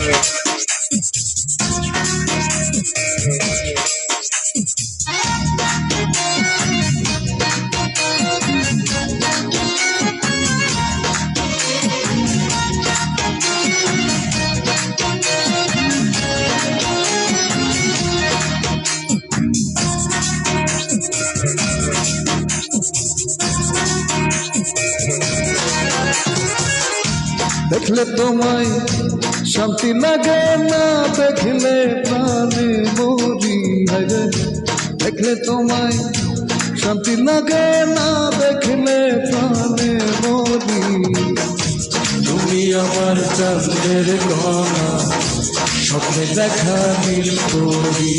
Thank you. দেখলে তোমায় শান্তি লাগে না, দেখলে প্রাণে মরি হায়রে দেখলে তোমায় শান্তি লাগে না, দেখলে প্রাণে মরি তুমি আমার চাঁদের গনা স্বপ্নে দেখা নীল করি।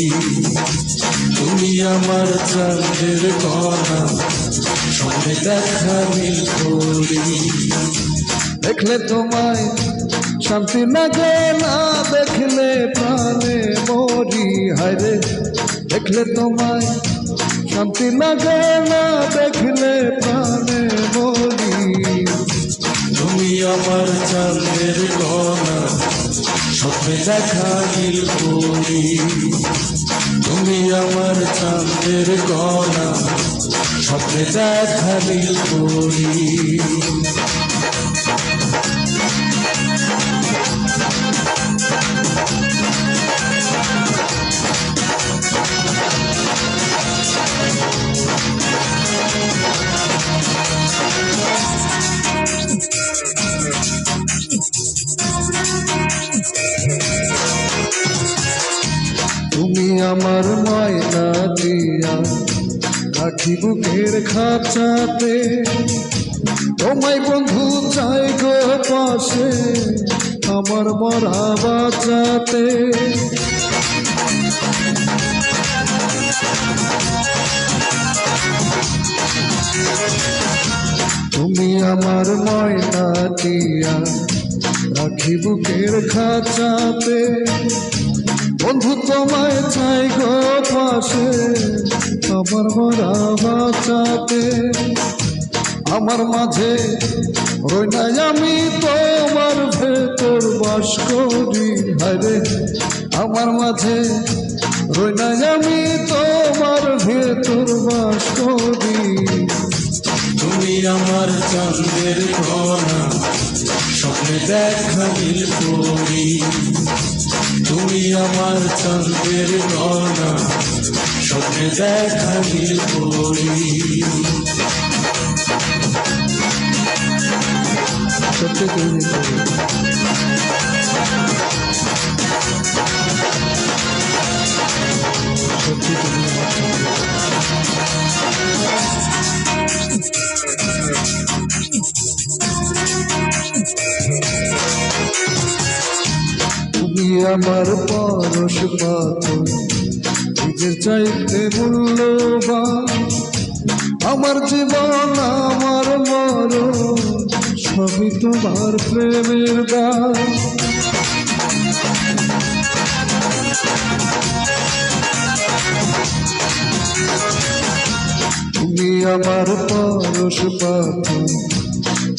তুমি আমার চাঁদের গনা স্বপ্নে দেখা নীল করি। দেখলে তোমায় শান্তি লাগে না, দেখলে প্রাণে মরি। হায়রে দেখলে তোমায় শান্তি লাগে না, দেখলে প্রাণে মরি। আমার চাঁদের গনা স্বপ্নে দেখা নীল তুমি তুমি আমার চাঁদের গনা স্বপ্নে দেখা নীল ময়না দিয়া রাখি বুকের খাঁচাতে। তোমায় বন্ধু চাই গো পাশে, আমার মরা বাঁচাতে। তুমি আমার ময়না দিয়া, রাখি বুকের খাঁচাতে। বন্ধু, তোমায় চাই গো পাশে আমার মরা বাঁচাতে। আমার মাঝে রই নাই আমি, তোমার ভেতর বাস করি। হারে আমার মাঝে রই নাই আমি, তোমার ভেতর বাস করি। তুমি আমার গনা স্বপ্নে দেখা করি তুমি। আমার চন্দ্রের গনা স্বপ্নে দেখা করি সত্যি তুমি আমার পরশ পাথর নিজের চাইতে মূল্যবান আমার জীবন, আমার মর সবই তোমার প্রেমের গান তুমি আমার পরশ পাথর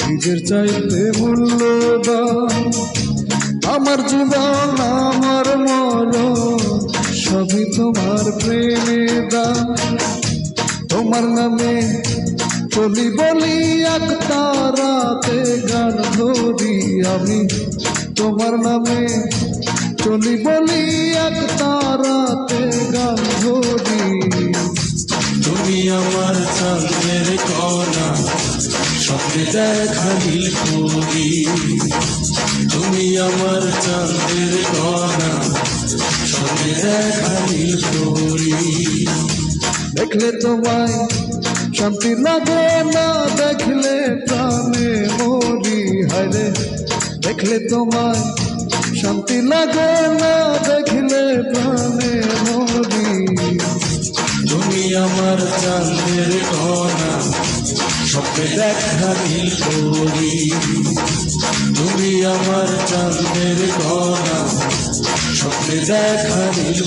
নিজের চাইতে মূল্যবান আমার জীবন, আমার মর সবই তোমার প্রেমে দান। তোমার নামে চলি বলি এক তারাতে গান ধরি আমি। তোমার নামে চলি বলি এক তারাতে গান ধরি। তুমি আমার চাঁদের গনা স্বপ্নে দেখা চাঁদের গনা স্বপ্নে দেখা নীল দেখলে তোমায় শান্তি লাগে না দেখলে প্রাণে মরি হায়রে দেখলে তোমায় শান্তি লাগে না দেখলে প্রাণে মরি তুমি আমার চাঁদের গনা স্বপ্নে দেখা নীল করি তুমি আমার চাঁদের গনা স্বপ্নে দেখা নীল